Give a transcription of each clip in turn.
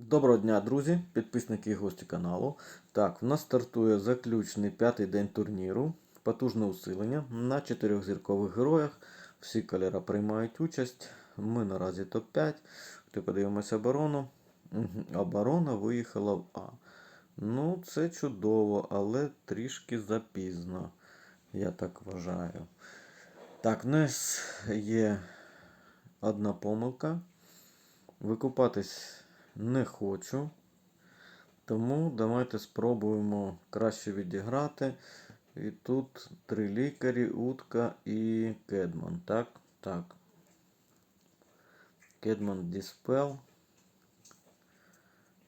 Доброго дня, друзі, підписники і гості каналу. Так, в нас стартує заключний п'ятий день турніру. Потужне усилення на чотирьохзіркових героях. Всі кольори приймають участь. Ми наразі топ-5. Ти подивимося оборону. Оборона виїхала в А. Ну, це чудово, але трішки запізно. Я так вважаю. Так, в нас є одна помилка. Викупатись не хочу. Тому давайте спробуємо краще відіграти. І тут три лікарі, утка і Кедман. Так? Так. Кедман Діспел.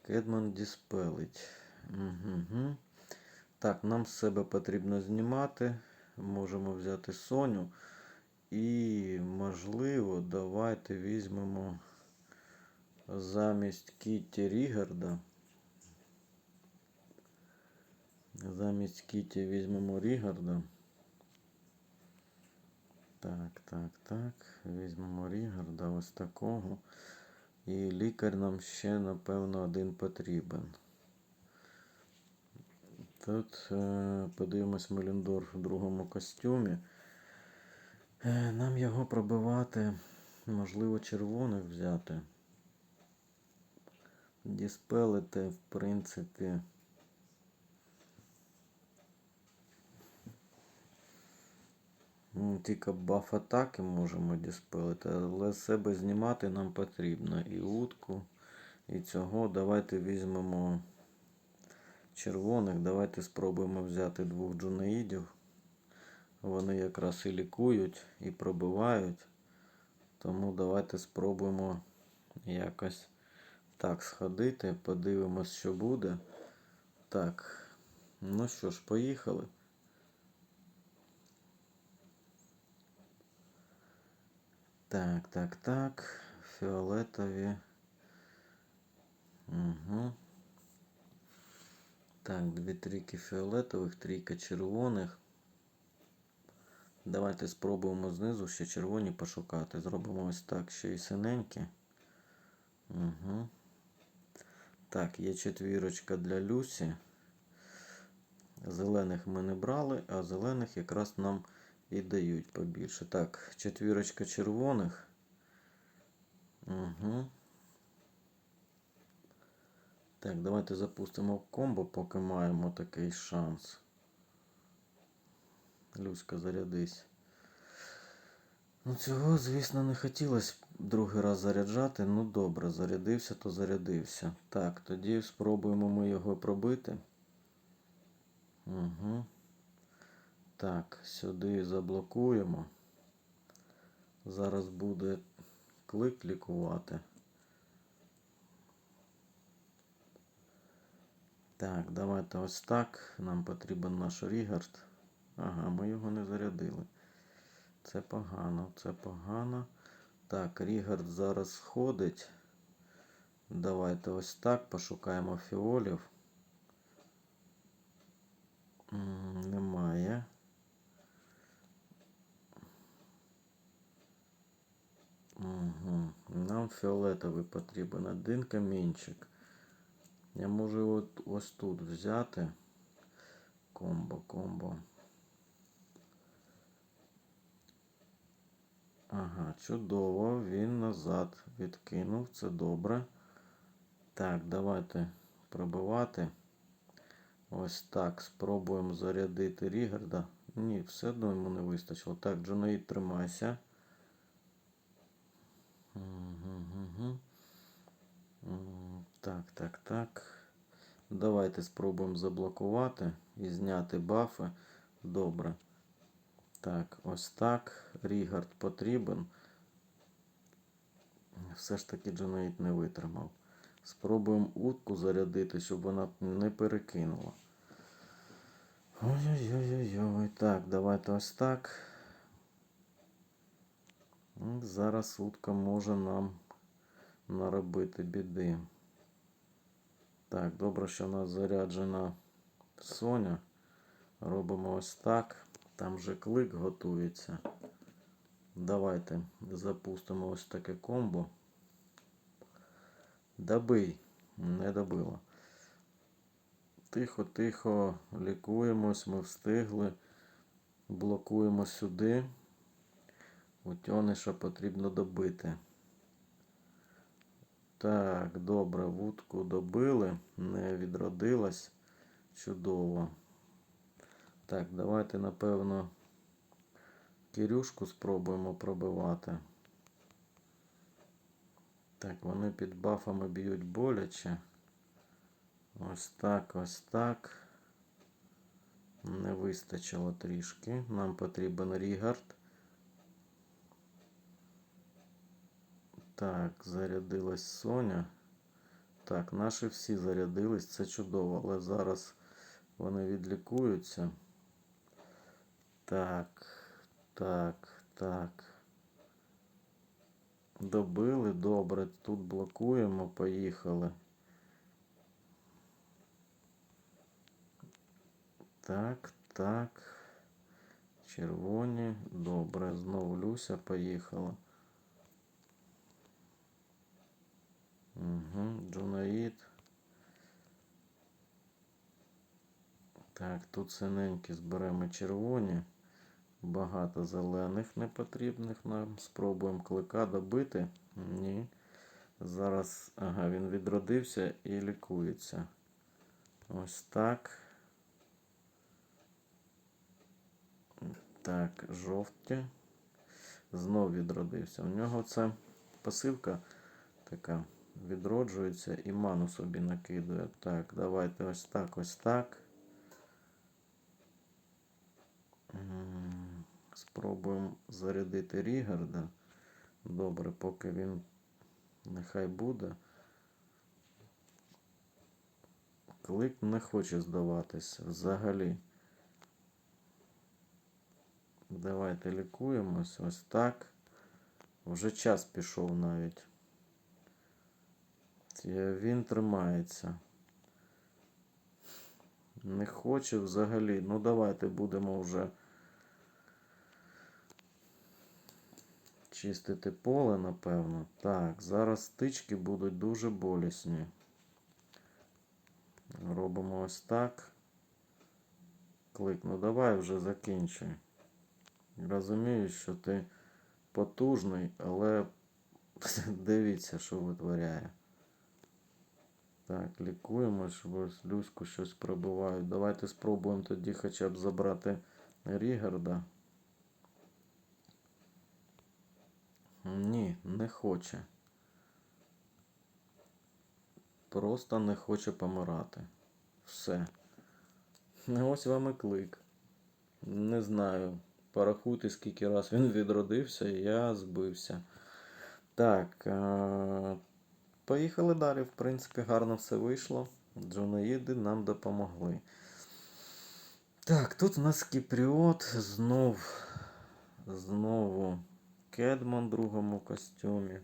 Кедман Діспелить. Угу. Так, нам себе потрібно знімати. Можемо взяти Соню. І, можливо, давайте візьмемо замість Кітті Рігарда. Замість Кіті візьмемо Рігарда. Так, так, так. Візьмемо Рігарда ось такого. І лікар нам ще, напевно, один потрібен. Тут е, подивимось Меліндорф в другому костюмі. Е, нам його пробивати, можливо, червоних взяти. Діспелити, в принципі. Ну, Тільки баф атаки можемо діспелити, але себе знімати нам потрібно. І утку, і цього. Давайте візьмемо червоних. Давайте спробуємо взяти двох джунаїдів. Вони якраз і лікують, і пробивають. Тому давайте спробуємо якось так сходити. Подивимось, що буде. Так. Ну що ж, поїхали. Так, так, так. Фіолетові. Угу. Так, дві трійки фіолетових, трійка червоних. Давайте спробуємо знизу ще червоні пошукати. Зробимо ось так, ще й синенькі. Угу. Так, є четвірочка для Люсі. Зелених ми не брали, а зелених якраз нам і дають побільше. Так, четвірочка червоних. Угу. Так, давайте запустимо комбо, поки маємо такий шанс. Люська, зарядись. Ну, цього, звісно, не хотілося другий раз заряджати. Ну добре, зарядився, то зарядився. Так, тоді спробуємо ми його пробити. Угу. Так, сюди заблокуємо. Зараз буде клик лікувати. Так, давайте ось так. Нам потрібен наш Рігард. Ага, ми його не зарядили. Це погано, це погано. Так, Рігард зараз сходить. Давайте ось так пошукаємо фіолів. Немає. Угу. Нам фіолетовий потрібен один камінчик. Я можу от ось тут взяти. Комбо, комбо. Ага, чудово. Він назад відкинув. Це добре. Так, давайте пробивати. Ось так. Спробуємо зарядити Рігарда. Ні, все одно йому не вистачило. Так, Джонаїд, тримайся. Так, так, так. Давайте спробуємо заблокувати і зняти бафи. Добре. Так, ось так. Рігард потрібен. Все ж таки Джонаїд не витримав. Спробуємо утку зарядити, щоб вона не перекинула. Ой-ой-ой-ой. Так, давайте ось так. Зараз утка може нам наробити біди. Так, добре, що у нас заряджена Соня. Робимо ось так. Там вже клик готується. Давайте запустимо ось таке комбо. Добий. Не добило. Тихо, тихо, лікуємось, ми встигли. Блокуємо сюди. Утьониша потрібно добити. Так, добре, вудку добили, не відродилась. Чудово. Так, давайте, напевно, Кирюшку спробуємо пробивати. Так, вони під бафами б'ють боляче. Ось так, ось так. Не вистачило трішки. Нам потрібен Рігард. Так, зарядилась Соня. Так, наші всі зарядились, це чудово, але зараз вони відлікуються. Так, так, так. Добили, добре. Тут блокуємо, поїхали. Так, так. Червоні. Добре, знову Люся поїхала. Угу, Джунаїд. Так, тут синенькі зберемо червоні. Багато зелених непотрібних нам. Спробуємо клика добити. Ні. Зараз, ага, він відродився і лікується. Ось так. Так, жовті. Знов відродився. У нього це пасивка така відроджується і ману собі накидує. Так, давайте ось так, ось так. Спробуємо зарядити Рігарда. Добре, поки він нехай буде. Клик не хоче здаватися взагалі. Давайте лікуємось. Ось так. Вже час пішов навіть. Е, Він тримається. Не хоче взагалі. Ну давайте будемо вже чистити поле, напевно. Так, зараз стички будуть дуже болісні. Робимо ось так. Клик, ну давай вже закінчуй. Розумію, що ти потужний, але дивіться, що витворяє. Так, лікуємо, щоб ось Люську щось пробивають. Давайте спробуємо тоді хоча б забрати Рігарда. Ні, не хоче. Просто не хоче помирати. Все. Ось вам і клик. Не знаю. Порахуйте, скільки раз він відродився, я збився. Так. Е- Поїхали далі. В принципі, гарно все вийшло. Джонаїди нам допомогли. Так, тут у нас Кіпріот, знов, знову Кедман в другому костюмі.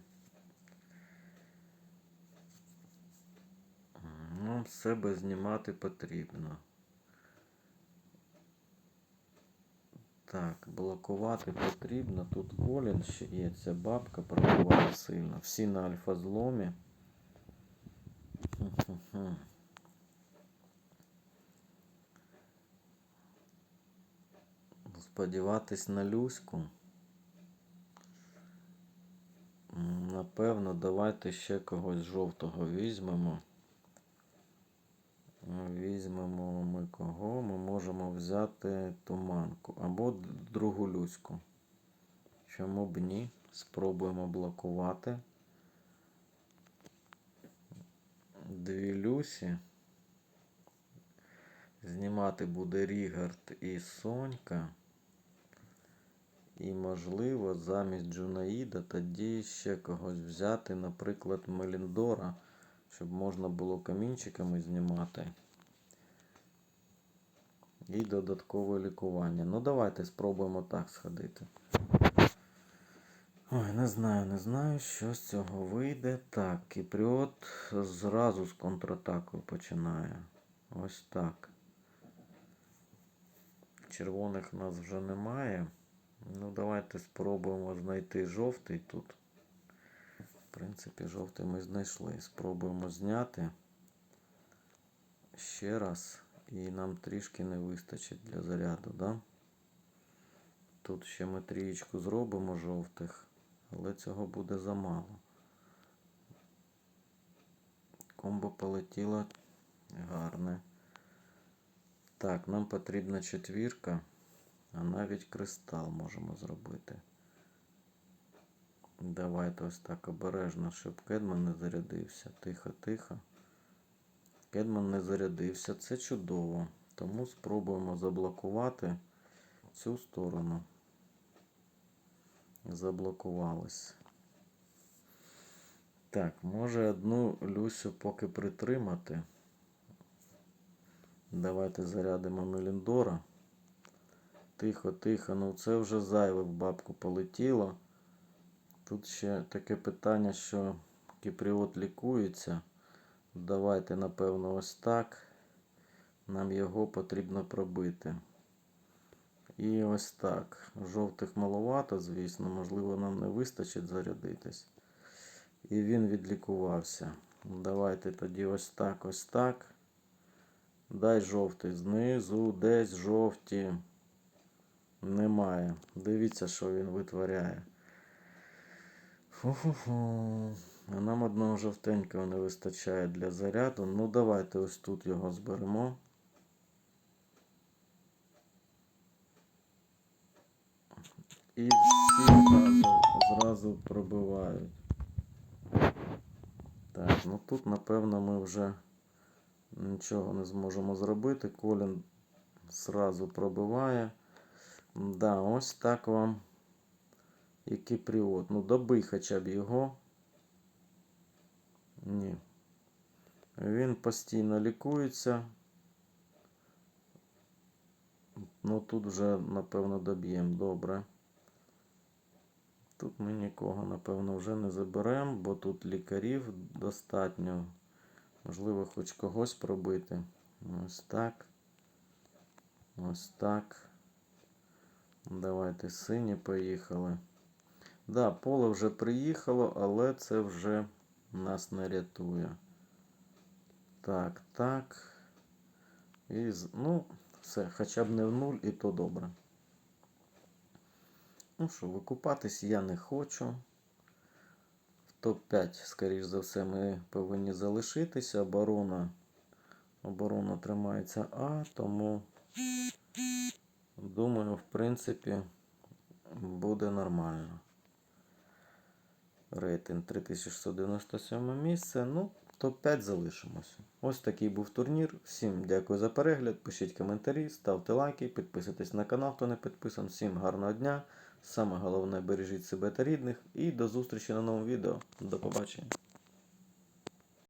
Нам себе знімати потрібно. Так, блокувати потрібно. Тут Колін ще є, ця бабка пробуває сильно. Всі на альфа зломі. Сподіватись на Люську. Напевно, давайте ще когось жовтого візьмемо. Візьмемо ми кого? Ми можемо взяти туманку або другу Люську. Чому б ні? Спробуємо блокувати. Дві Люсі. Знімати буде Рігард і Сонька. І, можливо, замість Джунаїда тоді ще когось взяти, наприклад, Меліндора, щоб можна було камінчиками знімати. І додаткове лікування. Ну, давайте спробуємо так сходити. Ой, не знаю, не знаю, що з цього вийде. Так, Кіпріот зразу з контратакою починає. Ось так. Червоних нас вже немає. Ну, давайте спробуємо знайти жовтий тут. В принципі, жовтий ми знайшли. Спробуємо зняти. ще раз. І нам трішки не вистачить для заряду, да? Тут ще ми трієчку зробимо жовтих, але цього буде замало. Комбо полетіло гарне. Так, нам потрібна четвірка, а навіть кристал можемо зробити. Давайте ось так обережно, щоб Кедман не зарядився. Тихо, тихо. Кедман не зарядився. Це чудово. Тому спробуємо заблокувати цю сторону. Заблокувались. Так, може одну Люсю поки притримати. Давайте зарядимо Меліндора. Тихо, тихо. Ну це вже зайве в бабку полетіло. Тут ще таке питання, що кіпріот лікується. Давайте, напевно, ось так. Нам його потрібно пробити. І ось так. Жовтих маловато, звісно, можливо, нам не вистачить зарядитись. І він відлікувався. Давайте тоді ось так, ось так. Дай жовтий знизу, десь жовті. Немає. Дивіться, що він витворяє. Фу-фу-фу. А нам одного жовтенького не вистачає для заряду. Ну, давайте ось тут його зберемо. І всі зразу, пробивають. Так, ну тут, напевно, ми вже нічого не зможемо зробити. Колін зразу пробиває. Да, ось так вам. І кіпріот. Ну, добий хоча б його. Ні. Він постійно лікується. Ну тут вже, напевно, доб'ємо. Добре. Тут ми нікого, напевно, вже не заберемо, бо тут лікарів достатньо. Можливо, хоч когось пробити. Ось так. Ось так. Давайте сині поїхали. Да, поле вже приїхало, але це вже нас не рятує. Так, так. І, ну, все, хоча б не в нуль, і то добре. Ну що, викупатись я не хочу. В топ-5, скоріш за все, ми повинні залишитися. Оборона, оборона тримається А, тому думаю, в принципі, буде нормально. Рейтинг 3697 місце. Ну, топ-5 залишимося. Ось такий був турнір. Всім дякую за перегляд. Пишіть коментарі, ставте лайки, підписуйтесь на канал, хто не підписаний. Всім гарного дня. Саме головне бережіть себе та рідних. І до зустрічі на новому відео. До побачення.